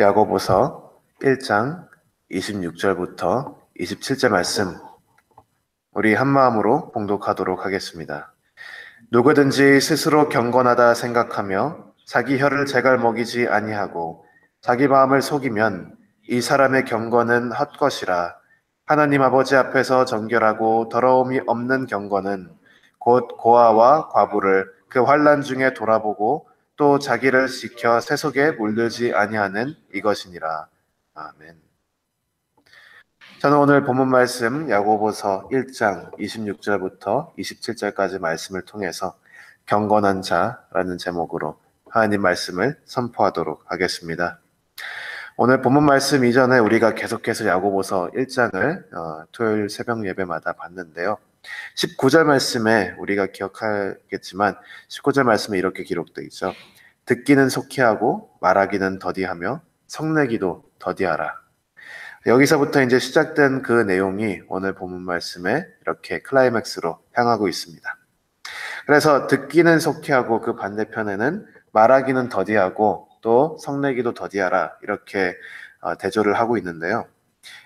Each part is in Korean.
야고보서 1장 26절부터 27절 말씀 우리 한 마음으로 봉독하도록 하겠습니다. 누구든지 스스로 경건하다 생각하며 자기 혀를 제갈 먹이지 아니하고 자기 마음을 속이면 이 사람의 경건은 헛것이라 하나님 아버지 앞에서 정결하고 더러움이 없는 경건은 곧 고아와 과부를 그 환란 중에 돌아보고 또 자기를 지켜 세속에 물들지 아니하는 이것이니라. 아멘. 저는 오늘 본문 말씀 야고보서 1장 26절부터 27절까지 말씀을 통해서 경건한 자라는 제목으로 하나님 말씀을 선포하도록 하겠습니다. 오늘 본문 말씀 이전에 우리가 계속해서 야고보서 1장을 어, 토요일 새벽 예배마다 봤는데요. 19절 말씀에 우리가 기억하겠지만 19절 말씀에 이렇게 기록되어 있죠. 듣기는 속히 하고 말하기는 더디하며 성내기도 더디하라. 여기서부터 이제 시작된 그 내용이 오늘 본문 말씀에 이렇게 클라이맥스로 향하고 있습니다. 그래서 듣기는 속히 하고 그 반대편에는 말하기는 더디하고 또 성내기도 더디하라 이렇게 어, 대조를 하고 있는데요.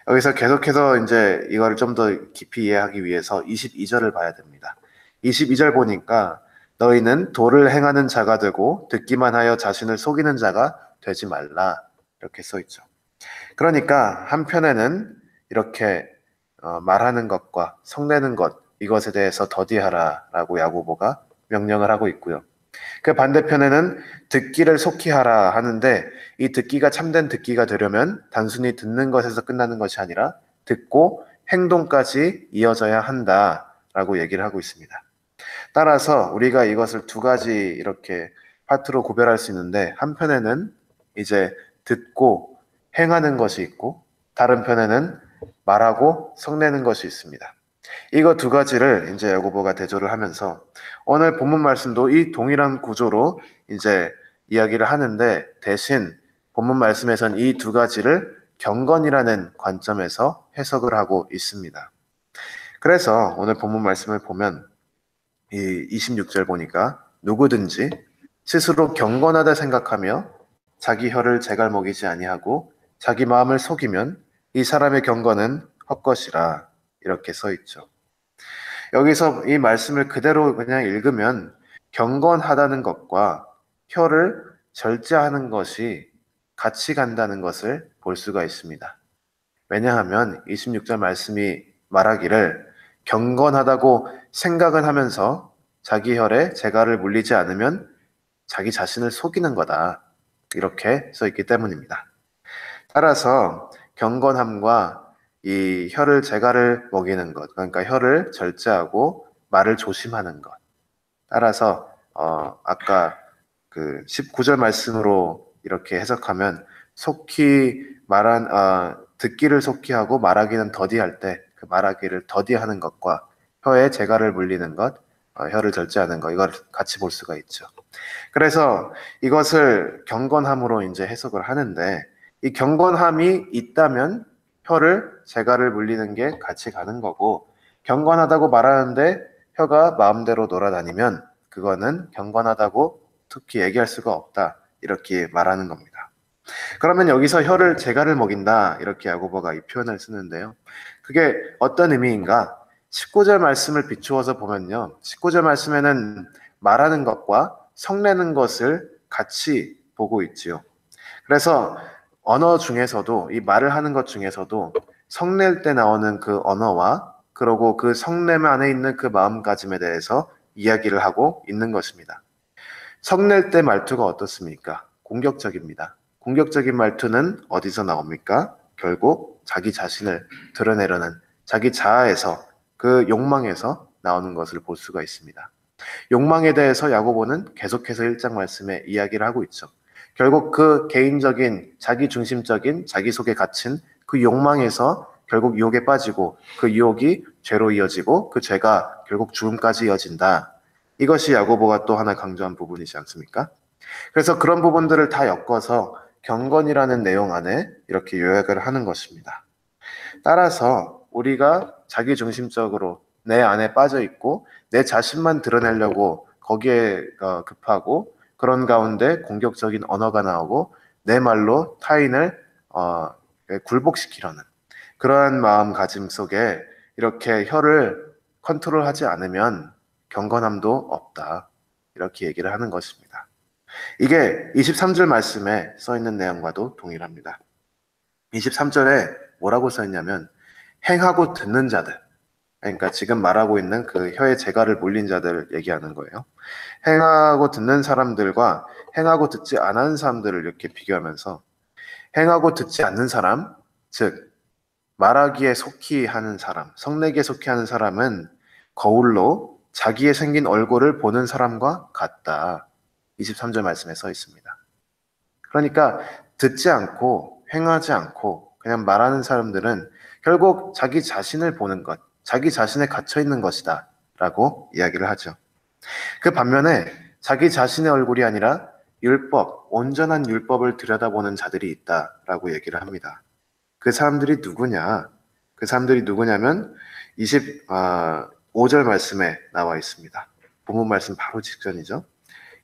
여기서 계속해서 이제 이거를 좀 더 깊이 이해하기 위해서 22절을 봐야 됩니다. 22절 보니까 너희는 도를 행하는 자가 되고 듣기만 하여 자신을 속이는 자가 되지 말라 이렇게 써 있죠. 그러니까 한편에는 이렇게 어, 말하는 것과 성내는 것 이것에 대해서 더디하라라고 야고보가 명령을 하고 있고요. 그 반대편에는 듣기를 속히 하라 하는데 이 듣기가 참된 듣기가 되려면 단순히 듣는 것에서 끝나는 것이 아니라 듣고 행동까지 이어져야 한다라고 얘기를 하고 있습니다. 따라서 우리가 이것을 두 가지 이렇게 파트로 구별할 수 있는데 한편에는 이제 듣고 행하는 것이 있고 다른 편에는 말하고 성내는 것이 있습니다. 이거 두 가지를 이제 야고보가 대조를 하면서 오늘 본문 말씀도 이 동일한 구조로 이제 이야기를 하는데 대신 본문 말씀에선 이 두 가지를 경건이라는 관점에서 해석을 하고 있습니다. 그래서 오늘 본문 말씀을 보면 이 26절 보니까 누구든지 스스로 경건하다 생각하며 자기 혀를 제갈 먹이지 아니하고 자기 마음을 속이면 이 사람의 경건은 헛것이라 이렇게 써 있죠. 여기서 이 말씀을 그대로 그냥 읽으면 경건하다는 것과 혀를 절제하는 것이 같이 간다는 것을 볼 수가 있습니다. 왜냐하면 26절 말씀이 말하기를 경건하다고 생각은 하면서 자기 혈에 재갈을 물리지 않으면 자기 자신을 속이는 거다. 이렇게 써 있기 때문입니다. 따라서 경건함과 이 혀를 재갈을 먹이는 것, 그러니까 혀를 절제하고 말을 조심하는 것. 따라서 어, 아까 그 19절 말씀으로 이렇게 해석하면 속히 말한 어, 듣기를 속히 하고 말하기는 더디할 때 그 말하기를 더디하는 것과 혀에 재갈을 물리는 것, 어, 혀를 절제하는 것 이걸 같이 볼 수가 있죠. 그래서 이것을 경건함으로 이제 해석을 하는데 이 경건함이 있다면 혀를 재갈을 물리는 게 같이 가는 거고 경건하다고 말하는데 혀가 마음대로 놀아다니면 그거는 경건하다고 특히 얘기할 수가 없다 이렇게 말하는 겁니다. 그러면 여기서 혀를 재갈을 먹인다 이렇게 야고보가 이 표현을 쓰는데요. 그게 어떤 의미인가? 19절 말씀을 비추어서 보면요. 19절 말씀에는 말하는 것과 성내는 것을 같이 보고 있지요. 그래서 언어 중에서도 이 말을 하는 것 중에서도 성낼 때 나오는 그 언어와 그러고 그 성냄 안에 있는 그 마음가짐에 대해서 이야기를 하고 있는 것입니다. 성낼 때 말투가 어떻습니까? 공격적입니다. 공격적인 말투는 어디서 나옵니까? 결국 자기 자신을 드러내려는 자기 자아에서 그 욕망에서 나오는 것을 볼 수가 있습니다. 욕망에 대해서 야고보는 계속해서 일장 말씀에 이야기를 하고 있죠. 결국 그 개인적인 자기 중심적인 자기 속에 갇힌 그 욕망에서 결국 유혹에 빠지고 그 유혹이 죄로 이어지고 그 죄가 결국 죽음까지 이어진다. 이것이 야고보가 또 하나 강조한 부분이지 않습니까? 그래서 그런 부분들을 다 엮어서 경건이라는 내용 안에 이렇게 요약을 하는 것입니다. 따라서 우리가 자기 중심적으로 내 안에 빠져 있고 내 자신만 드러내려고 거기에 어, 급하고 그런 가운데 공격적인 언어가 나오고 내 말로 타인을 어, 굴복시키려는 그러한 마음가짐 속에 이렇게 혀를 컨트롤하지 않으면 경건함도 없다. 이렇게 얘기를 하는 것입니다. 이게 23절 말씀에 써 있는 내용과도 동일합니다. 23절에 뭐라고 써 있냐면 행하고 듣는 자들. 그러니까 지금 말하고 있는 그 혀에 재갈을 몰린 자들 얘기하는 거예요. 행하고 듣는 사람들과 행하고 듣지 않은 사람들을 이렇게 비교하면서 행하고 듣지 않는 사람, 즉 말하기에 속히 하는 사람, 성내기에 속히 하는 사람은 거울로 자기의 생긴 얼굴을 보는 사람과 같다. 23절 말씀에 써 있습니다. 그러니까 듣지 않고 행하지 않고 그냥 말하는 사람들은 결국 자기 자신을 보는 것, 자기 자신에 갇혀 있는 것이다. 라고 이야기를 하죠. 그 반면에 자기 자신의 얼굴이 아니라 율법, 온전한 율법을 들여다보는 자들이 있다 라고 얘기를 합니다. 그 사람들이 누구냐? 그 사람들이 누구냐면 25절 아, 말씀에 나와 있습니다. 본문 말씀 바로 직전이죠.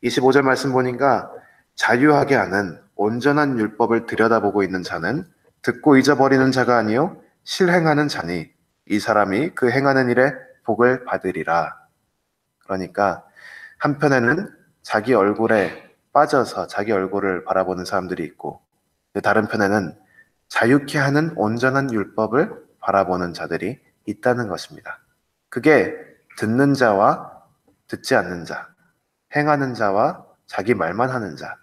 25절 말씀 보니까 자유하게 하는 온전한 율법을 들여다보고 있는 자는 듣고 잊어버리는 자가 아니요 실행하는 자니 이 사람이 그 행하는 일에 복을 받으리라. 그러니까 한편에는 자기 얼굴에 빠져서 자기 얼굴을 바라보는 사람들이 있고 다른 편에는 자유케 하는 온전한 율법을 바라보는 자들이 있다는 것입니다. 그게 듣는 자와 듣지 않는 자, 행하는 자와 자기 말만 하는 자,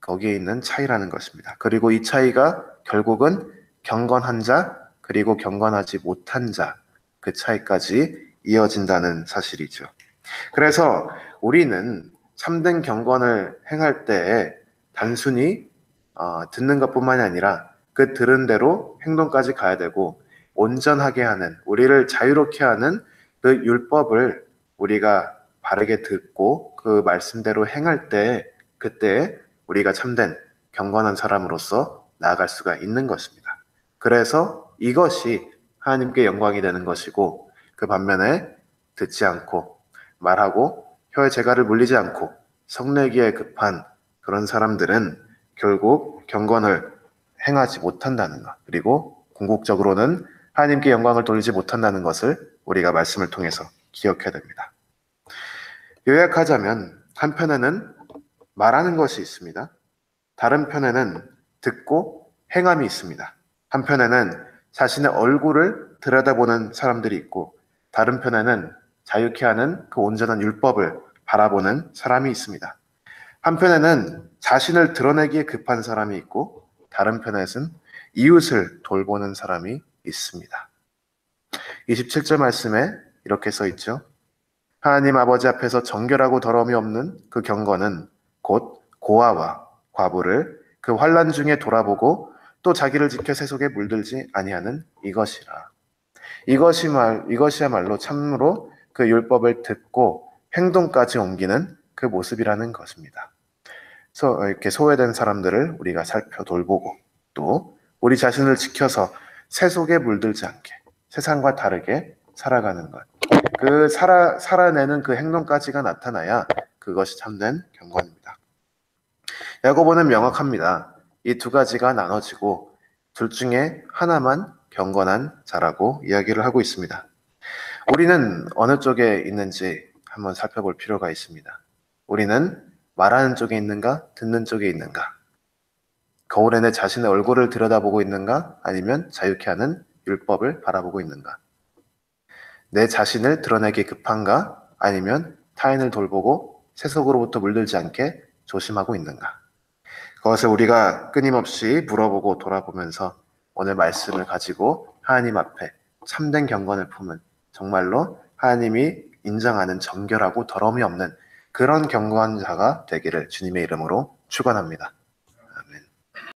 거기에 있는 차이라는 것입니다. 그리고 이 차이가 결국은 경건한 자, 그리고 경건하지 못한 자, 그 차이까지 이어진다는 사실이죠. 그래서 우리는 참된 경건을 행할 때 단순히 어, 듣는 것뿐만이 아니라 그 들은 대로 행동까지 가야 되고 온전하게 하는 우리를 자유롭게 하는 그 율법을 우리가 바르게 듣고 그 말씀대로 행할 때 그때 우리가 참된 경건한 사람으로서 나아갈 수가 있는 것입니다. 그래서 이것이 하나님께 영광이 되는 것이고 그 반면에 듣지 않고 말하고 혀의 재갈을 물리지 않고 성내기에 급한 그런 사람들은 결국 경건을 행하지 못한다는 것 그리고 궁극적으로는 하나님께 영광을 돌리지 못한다는 것을 우리가 말씀을 통해서 기억해야 됩니다. 요약하자면 한편에는 말하는 것이 있습니다. 다른 편에는 듣고 행함이 있습니다. 한편에는 자신의 얼굴을 들여다보는 사람들이 있고 다른 편에는 자유케 하는 그 온전한 율법을 바라보는 사람이 있습니다. 한편에는 자신을 드러내기에 급한 사람이 있고 다른 편에는 이웃을 돌보는 사람이 있습니다. 27절 말씀에 이렇게 써 있죠. 하나님 아버지 앞에서 정결하고 더러움이 없는 그 경건은 곧 고아와 과부를 그 환란 중에 돌아보고 또 자기를 지켜 세속에 물들지 아니하는 이것이라. 이것이 말 이것이야말로 참으로 그 율법을 듣고 행동까지 옮기는 그 모습이라는 것입니다. 그래서 이렇게 소외된 사람들을 우리가 살펴 돌보고 또 우리 자신을 지켜서 세속에 물들지 않게 세상과 다르게 살아가는 것. 그 살아, 살아내는 그 행동까지가 나타나야 그것이 참된 경건입니다. 야고보는 명확합니다. 이 두 가지가 나눠지고 둘 중에 하나만 경건한 자라고 이야기를 하고 있습니다. 우리는 어느 쪽에 있는지 한번 살펴볼 필요가 있습니다. 우리는 말하는 쪽에 있는가, 듣는 쪽에 있는가? 거울에 내 자신의 얼굴을 들여다보고 있는가, 아니면 자유케 하는 율법을 바라보고 있는가? 내 자신을 드러내기 급한가 아니면 타인을 돌보고 세속으로부터 물들지 않게 조심하고 있는가? 그것을 우리가 끊임없이 물어보고 돌아보면서 오늘 말씀을 가지고 하나님 앞에 참된 경건을 품은 정말로 하나님이 인정하는 정결하고 더러움이 없는 그런 경건자가 되기를 주님의 이름으로 축원합니다.